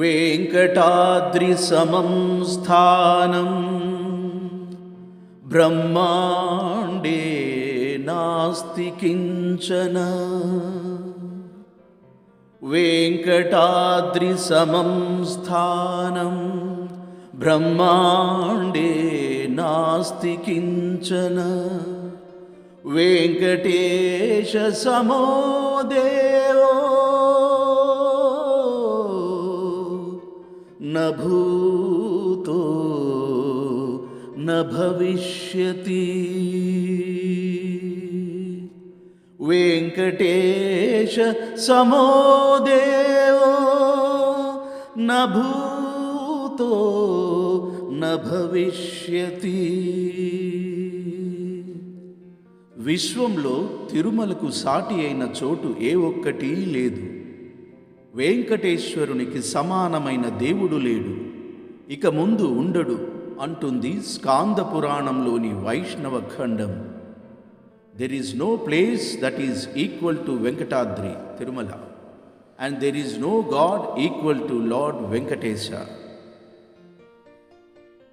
वेङ्कटाद्रिसमं स्थानं ब्रह्माण्डे नास्ति किञ्चन वेङ्कटाद्रिसमं स्थानं ब्रह्माण्डे नास्ति किञ्चन वेङ्कटेशसमो देवो నూతో నవిష్యతి వెంకటేశ సమోదేవో నూతో నవిష్యతి విశ్వంలో తిరుమలకు సాటి అయిన చోటు ఏ ఒక్కటి లేదు. వెంకటేశ్వరునికి సమానమైన దేవుడు లేడు. ఇక ముందు ఉండడు అంటుంది స్కాంద పురాణంలోని వైష్ణవ ఖండం. There is no place that is equal to Venkatadri Tirumala and there is no god equal to lord Venkatesha